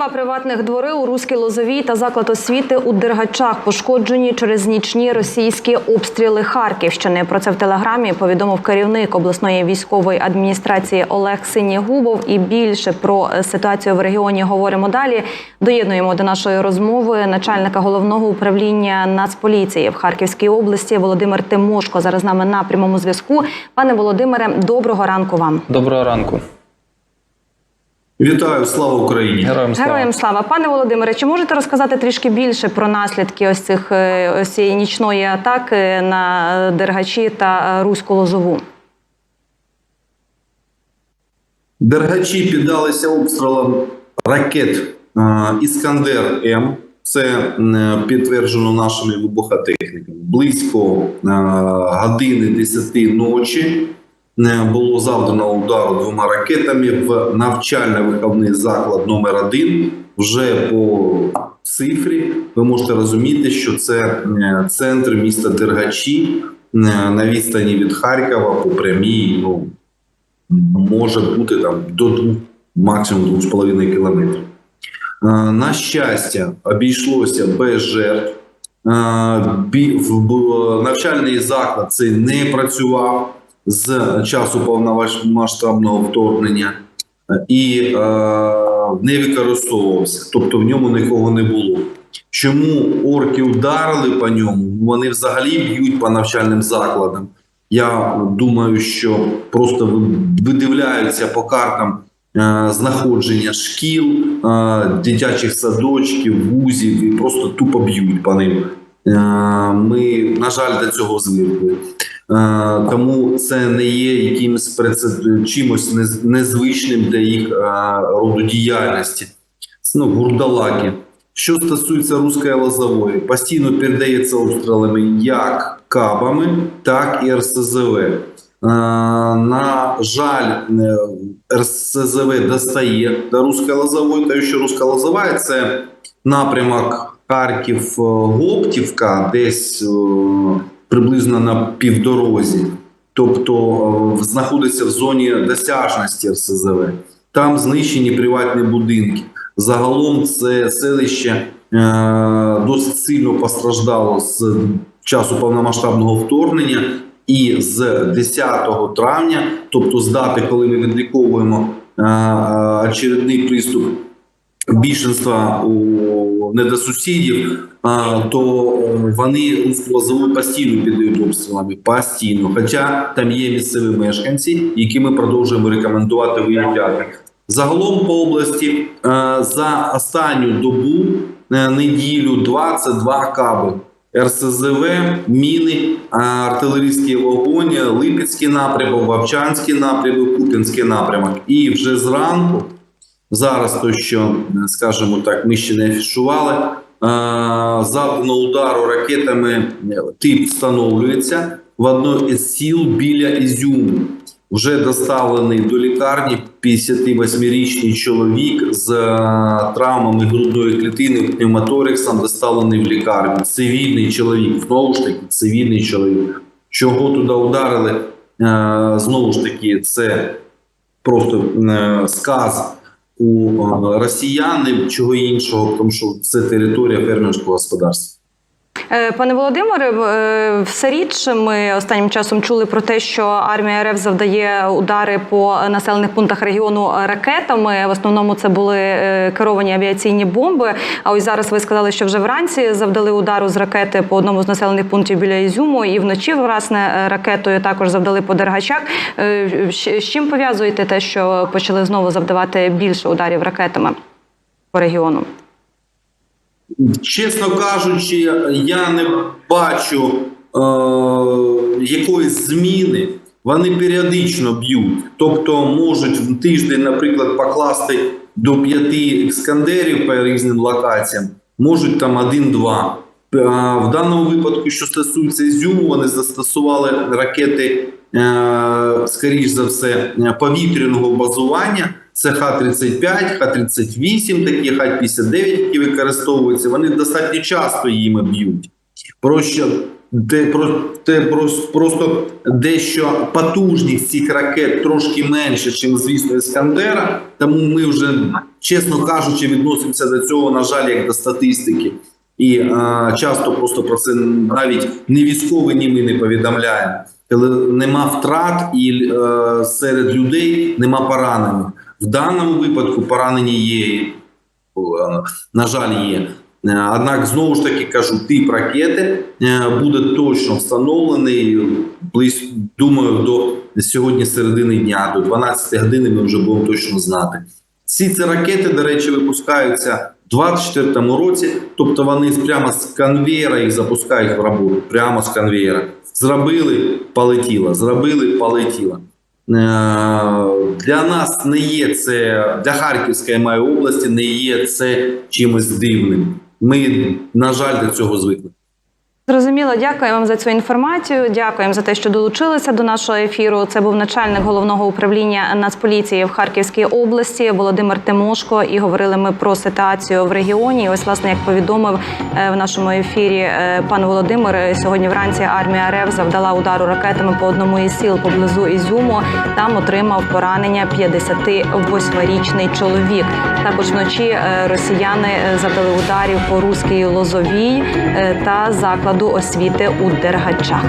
Два приватних двори у Руській Лозовій та заклад освіти у Дергачах пошкоджені через нічні російські обстріли Харківщини. Про це в телеграмі повідомив керівник обласної військової адміністрації Олег Синєгубов. І більше про ситуацію в регіоні говоримо далі. Доєднуємо до нашої розмови начальника головного управління Нацполіції в Харківській області Володимир Тимошко. Зараз з нами на прямому зв'язку. Пане Володимире, доброго ранку вам. Доброго ранку. Вітаю, слава Україні! Героям слава. Героям слава, пане Володимире. Чи можете розказати трішки більше про наслідки ось цих е, ось цієї нічної атаки на Дергачі та Руську Лозову? Дергачі піддалися обстрілам ракет е, Іскандер М. Це е, підтверджено нашими вибухотехніками. Близько години 10 ночі було завдано удару двома ракетами в навчально-виховний заклад номер 1 Вже по цифрі ви можете розуміти, що це е, центр міста Дергачі е, на відстані від Харкова по прямій. Ну, може бути там до двох, максимум 2,5 кілометрів. Е, На щастя, обійшлося без жертв. Навчальний заклад цей не працював з часу повномасштабного вторгнення е, і е, не використовувався, тобто в ньому нікого не було. Чому орки вдарили по ньому? Вони взагалі б'ють по навчальним закладам. Я думаю, що просто видивляються по картам е, знаходження шкіл, е, дитячих садочків, вузів і просто тупо б'ють по ним. Е, Ми, на жаль, до цього звикли. Е, Тому це не є якимось чимось незвичним для їх е, роду діяльності. Ну, гурдалаки. Що стосується руської лозової, постійно передається обстрілами як кабами, так і РСЗВ. Е, На жаль, РСЗВ достає до руської лозової, тому що руська лозова це напрямок Харків-Гоптівка, десь приблизно на півдорозі. Тобто е, знаходиться в зоні досяжності РСЗВ. Там знищені приватні будинки. Загалом це селище е, досить сильно постраждало з часу повномасштабного вторгнення. І з 10 травня, тобто з дати, коли ми відліковуємо е, очередний приступ більшинства у недосусідів, то вони Лозову постійно піддають обстрілами. Постійно. Хоча там є місцеві мешканці, які ми продовжуємо рекомендувати виїжджати. Загалом по області е, за останню добу е, неділю 22 каби. РСЗВ, міни, е, артилерійські вогонь, Липецький напрямок, Вовчанський напрямок, Купінський напрямок. І вже зранку Зараз то, що скажімо так, ми ще не афішували. Завдано удару ракетами тип встановлюється в одній із сіл біля Ізюму. Вже доставлений до лікарні 58-річний чоловік з травмами грудної клітини, пневмоторексом, доставлений в лікарню. Цивільний чоловік, знову ж таки, цивільний чоловік. Чого туди ударили? Знову ж таки, це просто е, сказ у росіян і чого іншого, тому що це територія фермерського господарства. Е, Пане Володимире, е, все рідше ми останнім часом чули про те, що армія РФ завдає удари по населених пунктах регіону ракетами. В основному це були е, керовані авіаційні бомби. А ось зараз ви сказали, що вже вранці завдали удару з ракети по одному з населених пунктів біля Ізюму, і вночі власне е, ракетою також завдали по Дергачах. Е, З чим пов'язуєте те, що почали знову завдавати більше ударів ракетами по регіону? Чесно кажучи, я не бачу е, якоїсь зміни. Вони періодично б'ють. Тобто можуть в тиждень, наприклад, покласти до п'яти екскандерів по різним локаціям, можуть там один-два. Е, В даному випадку, що стосується Ізюму, вони застосували ракети, е, скоріш за все, повітряного базування. Це Х-35, Х-38, такі Х-59, які використовуються. Вони достатньо часто їми б'ють. Про що де про те прос- просто дещо потужність цих ракет трошки менше, ніж, звісно, Іскандера. Тому ми вже, чесно кажучи, відносимося до цього, на жаль, як до статистики. І е, часто просто про це навіть не військові, ні ми не повідомляємо. Коли нема втрат і е, серед людей нема поранених. В даному випадку поранені є, е, на жаль, є. Е, Однак знову ж таки кажу, тип ракети е, буде точно встановлений. Близько думаю, до сьогодні середини дня, до 12 години ми вже будемо точно знати. Всі ці ракети, до речі, випускаються в 24-му році, тобто вони прямо з конвейера їх запускають в роботу, прямо з конвейера. Зробили, полетіло, зробили, полетіло. Е, Для нас не є це для Харківської має області, не є це чимось дивним. Ми, на жаль, до цього звикли. Зрозуміло, дякую вам за цю інформацію. Дякуємо за те, що долучилися до нашого ефіру. Це був начальник головного управління Нацполіції в Харківській області Володимир Тимошко. І говорили ми про ситуацію в регіоні. Ось, власне, як повідомив е, в нашому ефірі е, пан Володимир, е, сьогодні вранці армія РФ завдала удару ракетами по одному із сіл поблизу Ізюму. Там отримав поранення 58-річний чоловік. Також вночі росіяни завдали ударів по руській Лозовій та закладу освіти у Дергачах.